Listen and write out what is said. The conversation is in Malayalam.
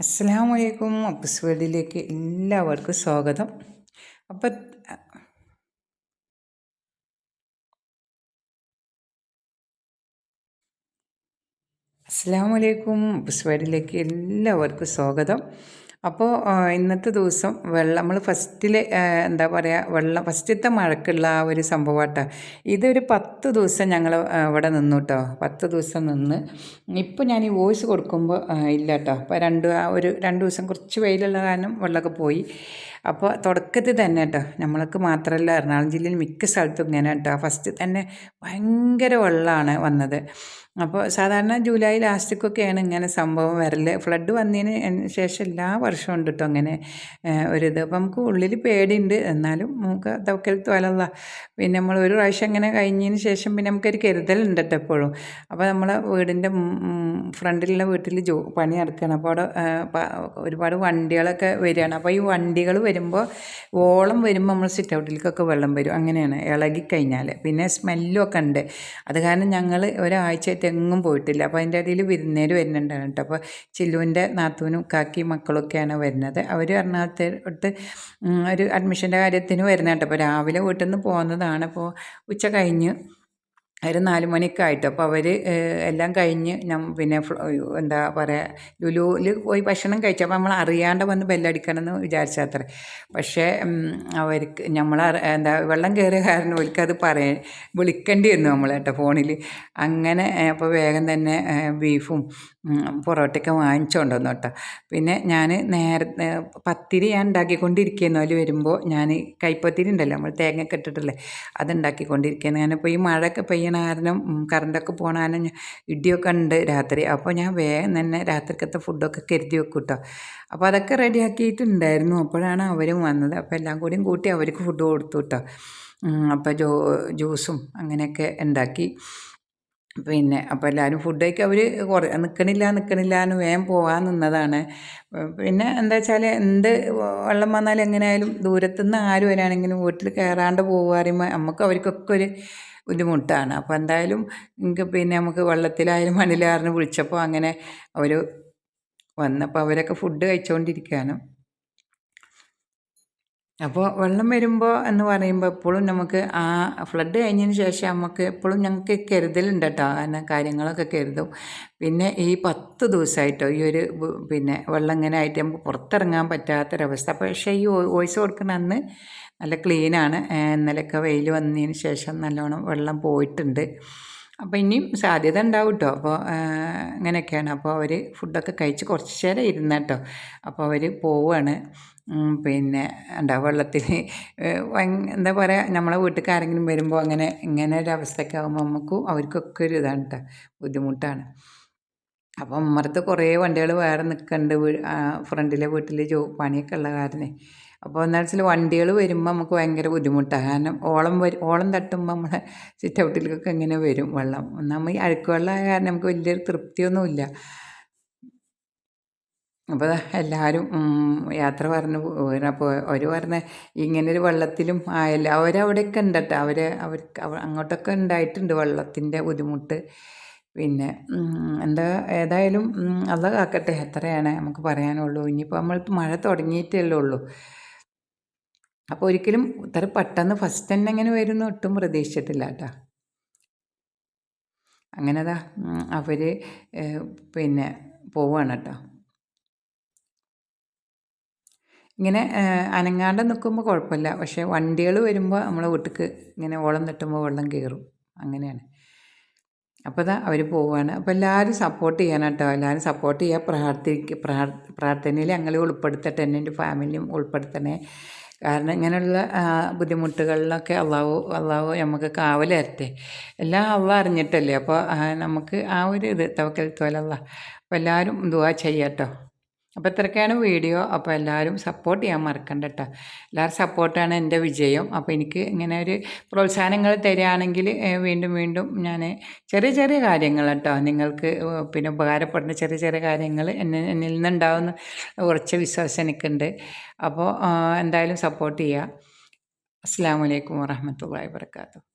അസ്സാം വലൈക്കും അപ്പസ് വേൾഡിലേക്ക് എല്ലാവർക്കും സ്വാഗതം. അപ്പം അസ്സാം വലൈക്കും അപ്പസ് വേൾഡിലേക്ക് എല്ലാവർക്കും സ്വാഗതം. അപ്പോൾ ഇന്നത്തെ ദിവസം വെള്ളം നമ്മൾ ഫസ്റ്റിൽ എന്താ പറയുക വെള്ളം ഫസ്റ്റത്തെ മഴക്കുള്ള ആ ഒരു സംഭവമാട്ടോ ഇതൊരു പത്ത് ദിവസം ഞങ്ങൾ ഇവിടെ നിന്നു കേട്ടോ പത്ത് ദിവസം നിന്ന്. ഇപ്പോൾ ഞാൻ ഈ വോയിസ് കൊടുക്കുമ്പോൾ ഇല്ല കേട്ടോ അപ്പോൾ രണ്ട് ആ ഒരു രണ്ട് ദിവസം കുറച്ച് വെയിലുള്ള കാരണം വെള്ളമൊക്കെ പോയി. അപ്പോൾ തുടക്കത്തിൽ തന്നെ കേട്ടോ നമ്മൾക്ക് മാത്രമല്ല എറണാകുളം ജില്ലയിൽ മിക്ക സ്ഥലത്തും ഇങ്ങനെ കേട്ടോ ഫസ്റ്റ് തന്നെ ഭയങ്കര വെള്ളമാണ് വന്നത്. അപ്പോൾ സാധാരണ ജൂലൈ ലാസ്റ്റിക്കൊക്കെയാണ് ഇങ്ങനെ സംഭവം വരൽ ഫ്ലഡ് വന്നതിന് ശേഷം എല്ലാ വർഷവും ഉണ്ട് കേട്ടോ അങ്ങനെ ഒരിത് അപ്പം നമുക്ക് ഉള്ളിൽ പേടിയുണ്ട് എന്നാലും നമുക്ക് തവക്കൽ തോലല്ല പിന്നെ നമ്മൾ ഒരു പ്രാവശ്യം അങ്ങനെ കഴിഞ്ഞതിന് ശേഷം പിന്നെ നമുക്കൊരു കരുതലുണ്ട് കേട്ടോ എപ്പോഴും. അപ്പോൾ നമ്മളെ വീടിന്റെ ഫ്രണ്ടിലുള്ള വീട്ടിൽ ജോ പണി നടക്കുകയാണ് അപ്പോൾ അവിടെ ഒരുപാട് വണ്ടികളൊക്കെ വരികയാണ്. അപ്പോൾ ഈ വണ്ടികൾ വരുമ്പോൾ ഓളം വരുമ്പോൾ നമ്മൾ സിറ്റ് ഔട്ടിലേക്കൊക്കെ വെള്ളം വരും. അങ്ങനെയാണ്. ഇളകിക്കഴിഞ്ഞാൽ. പിന്നെ സ്മെല്ലും ഒക്കെ ഉണ്ട്. അത് കാരണം ഞങ്ങൾ ഒരാഴ്ചയായിട്ട് എങ്ങും പോയിട്ടില്ല. അപ്പോൾ അതിന്റെ ഇടയിൽ വിരുന്നേര് വരുന്നുണ്ടാണ് കേട്ടോ. അപ്പോൾ ചില്ലുവിന്റെ നാത്തൂനും കാക്കി മക്കളൊക്കെയാണ് വരുന്നത്. അവർ എറണാകുളത്തോട്ട് ഒരു അഡ്മിഷന്റെ കാര്യത്തിന് വരുന്നത് കേട്ടോ. അപ്പോൾ രാവിലെ വീട്ടിൽ നിന്ന് പോകുന്നതാണ്. അപ്പോൾ ഉച്ച കഴിഞ്ഞ് ഒരു നാല് മണിയൊക്കെ ആയിട്ട് അപ്പോൾ അവർ എല്ലാം കഴിഞ്ഞ് ഞാൻ പിന്നെ എന്താ പറയുക ലുലുവിൽ പോയി ഭക്ഷണം കഴിച്ചു. അപ്പോൾ നമ്മൾ അറിയാണ്ട് വന്ന് ബെല്ലടിക്കണമെന്ന് വിചാരിച്ചത്ര. പക്ഷേ അവർക്ക് നമ്മൾ എന്താ വെള്ളം കയറിയ കാരണം അവർക്കത് പറയാൻ വിളിക്കേണ്ടി വന്നു നമ്മൾ കേട്ടോ ഫോണിൽ അങ്ങനെ അപ്പോൾ വേഗം തന്നെ ബീഫും പൊറോട്ടയൊക്കെ വാങ്ങിച്ചുകൊണ്ട് വന്നു കേട്ടോ പിന്നെ ഞാൻ നേരത്തെ പത്തിരി ഞാൻ ഉണ്ടാക്കിക്കൊണ്ടിരിക്കുന്നു അതിൽ വരുമ്പോൾ ഞാൻ കൈപ്പത്തിരി ഉണ്ടല്ലോ നമ്മൾ തേങ്ങ കെട്ടിട്ടല്ലേ അത് ഉണ്ടാക്കിക്കൊണ്ടിരിക്കുന്നു ഞാനിപ്പോൾ ഈ മഴയൊക്കെ പെയ്യണ കാരണം കറണ്ടൊക്കെ പോകണ ഇടിയൊക്കെ ഉണ്ട് രാത്രി. അപ്പോൾ ഞാൻ വേഗം തന്നെ രാത്രിക്കത്തെ ഫുഡൊക്കെ കരുതി വെക്കും കേട്ടോ അപ്പോൾ അതൊക്കെ റെഡിയാക്കിയിട്ടുണ്ടായിരുന്നു. അപ്പോഴാണ് അവരും വന്നത്. അപ്പോൾ എല്ലാം കൂടിയും കൂട്ടി അവർക്ക് ഫുഡ് കൊടുത്തു കേട്ടോ അപ്പോൾ ജ്യൂസും അങ്ങനെയൊക്കെ ഉണ്ടാക്കി. പിന്നെ അപ്പോൾ എല്ലാവരും ഫുഡ് കഴിക്കാൻ അവർ കുറേ നിൽക്കണില്ല നിൽക്കണില്ല എന്ന് വേഗം പോകാൻ നിന്നതാണ്. പിന്നെ എന്താ വെച്ചാൽ എന്ത് വെള്ളം വന്നാലും എങ്ങനെയായാലും ദൂരത്തുനിന്ന് ആര് വരാണെങ്കിലും വീട്ടിൽ കയറാണ്ട് പോകുക പറയുമ്പോൾ നമുക്ക് അവർക്കൊക്കെ ഒരു ബുദ്ധിമുട്ടാണ്. അപ്പോൾ എന്തായാലും എനിക്ക് പിന്നെ നമുക്ക് വെള്ളത്തിലായാലും മണിലാറിന് വിളിച്ചപ്പോൾ അങ്ങനെ അവർ വന്നപ്പോൾ അവരൊക്കെ ഫുഡ് കഴിച്ചുകൊണ്ടിരിക്കുകയാണ് അപ്പോൾ വെള്ളം വരുമ്പോൾ എന്ന് പറയുമ്പോൾ എപ്പോഴും നമുക്ക് ആ ഫ്ലഡ് കഴിഞ്ഞതിന് ശേഷം നമുക്ക് എപ്പോഴും ഞങ്ങൾക്ക് കരുതലുണ്ട് കേട്ടോ അങ്ങനെ കാര്യങ്ങളൊക്കെ കരുതും. പിന്നെ ഈ പത്ത് ദിവസമായിട്ടോ ഈ ഒരു പിന്നെ വെള്ളം ഇങ്ങനെ ആയിട്ട് നമുക്ക് പുറത്തിറങ്ങാൻ പറ്റാത്തൊരവസ്ഥ. പക്ഷേ ഈ വോയിസ് കൊടുക്കുന്ന അന്ന് നല്ല ക്ലീനാണ് ഇന്നലെയൊക്കെ വെയിൽ വന്നതിന് ശേഷം നല്ലോണം വെള്ളം പോയിട്ടുണ്ട്. അപ്പോൾ ഇനിയും സാധ്യത ഉണ്ടാവും കേട്ടോ അപ്പോൾ അങ്ങനെയൊക്കെയാണ് അപ്പോൾ അവർ ഫുഡൊക്കെ കഴിച്ച് കുറച്ച് നേരം ഇരുന്ന കേട്ടോ അപ്പോൾ അവർ പോവുകയാണ് പിന്നെ എന്താ വെള്ളത്തിൽ എന്താ പറയുക നമ്മളെ വീട്ടിൽ ആരെങ്കിലും വരുമ്പോൾ അങ്ങനെ ഇങ്ങനെ ഒരു അവസ്ഥയൊക്കെ ആകുമ്പോൾ നമുക്കും അവർക്കൊക്കെ ഒരു ഇതാണ് കേട്ടോ ബുദ്ധിമുട്ടാണ്. അപ്പോൾ അമ്മറത്ത് കുറേ വണ്ടികൾ വേറെ നിൽക്കുന്നുണ്ട് ഫ്രണ്ടിലെ വീട്ടിൽ ജോ പണിയൊക്കെ ഉള്ള കാരണം. അപ്പോൾ എന്താ വെച്ചാൽ വണ്ടികൾ വരുമ്പോൾ നമുക്ക് ഭയങ്കര ബുദ്ധിമുട്ടാണ്. കാരണം ഓളം വരും ഓളം തട്ടുമ്പോൾ നമ്മളെ സിറ്റ് ഔട്ടിലേക്കൊക്കെ ഇങ്ങനെ വരും വെള്ളം. നമ്മൾ ഈ അഴുക്ക് വെള്ളമായ കാരണം നമുക്ക് വലിയൊരു തൃപ്തിയൊന്നുമില്ല. അപ്പോൾ എല്ലാവരും യാത്ര പറഞ്ഞു അപ്പോൾ അവർ പറഞ്ഞ ഇങ്ങനൊരു വെള്ളത്തിലും ആയല്ല. അവരവിടെയൊക്കെ ഉണ്ട് കേട്ടോ അവർ അവർക്ക് അങ്ങോട്ടൊക്കെ ഉണ്ടായിട്ടുണ്ട് വെള്ളത്തിന്റെ ബുദ്ധിമുട്ട്. പിന്നെ എന്താ ഏതായാലും അത് കാക്കട്ടെ. എത്രയാണ് നമുക്ക് പറയാനുള്ളൂ. ഇനിയിപ്പോൾ നമ്മൾ മഴ തുടങ്ങിയിട്ടല്ലേ ഉള്ളൂ അപ്പോൾ ഒരിക്കലും ഇത്ര പെട്ടെന്ന് ഫസ്റ്റ് തന്നെ എങ്ങനെ വരുമെന്ന് ഒട്ടും പ്രതീക്ഷിച്ചിട്ടില്ല കേട്ടോ. അങ്ങനെതാ അവർ പിന്നെ പോവുകയാണ് കേട്ടോ. ഇങ്ങനെ അനങ്ങാണ്ട് നിൽക്കുമ്പോൾ കുഴപ്പമില്ല. പക്ഷേ വണ്ടികൾ വരുമ്പോൾ നമ്മളെ വീട്ടിൽ ഇങ്ങനെ ഓളം തട്ടുമ്പോൾ വെള്ളം കയറും അങ്ങനെയാണ്. അപ്പോൾ ഇതാ അവർ പോവുകയാണ് അപ്പോൾ എല്ലാവരും സപ്പോർട്ട് ചെയ്യണം കേട്ടോ എല്ലാവരും സപ്പോർട്ട് ചെയ്യുക പ്രാർത്ഥിക്കുക പ്രാർത്ഥനയിൽ ഞങ്ങളെ ഉൾപ്പെടുത്തട്ടെ എന്റെ ഫാമിലിയും ഉൾപ്പെടുത്തണേ. കാരണം ഇങ്ങനെയുള്ള ബുദ്ധിമുട്ടുകളിലൊക്കെ അള്ളാഹു അള്ളാഹു നമുക്ക് കാവൽ തരട്ടെ. എല്ലാം അള്ളാഹ് അറിഞ്ഞിട്ടല്ലേ? അപ്പോൾ നമുക്ക് ആ ഒരു ഇത് തവക്കൽ തോലല്ല അപ്പോൾ എല്ലാവരും ദുവാ ചെയ്യാട്ടോ. അപ്പോൾ ഇത്രയൊക്കെയാണ് വീഡിയോ അപ്പോൾ എല്ലാവരും സപ്പോർട്ട് ചെയ്യാൻ മറക്കണ്ട കേട്ടോ എല്ലാവരും സപ്പോർട്ടാണ് എന്റെ വിജയം. അപ്പോൾ എനിക്ക് ഇങ്ങനെ ഒരു പ്രോത്സാഹനങ്ങൾ തരികയാണെങ്കിൽ വീണ്ടും വീണ്ടും ഞാൻ ചെറിയ ചെറിയ കാര്യങ്ങൾ കേട്ടോ നിങ്ങൾക്ക് പിന്നെ ഉപകാരപ്പെടുന്ന ചെറിയ ചെറിയ കാര്യങ്ങൾ എന്നെ എന്നിൽ നിന്നുണ്ടാവുന്ന കുറച്ച് വിശ്വാസം എനിക്കുണ്ട്. അപ്പോൾ എന്തായാലും സപ്പോർട്ട് ചെയ്യുക അസ്സാം വലൈക്കും വാഹമത്തല്ലാ വാബർക്കാത്തു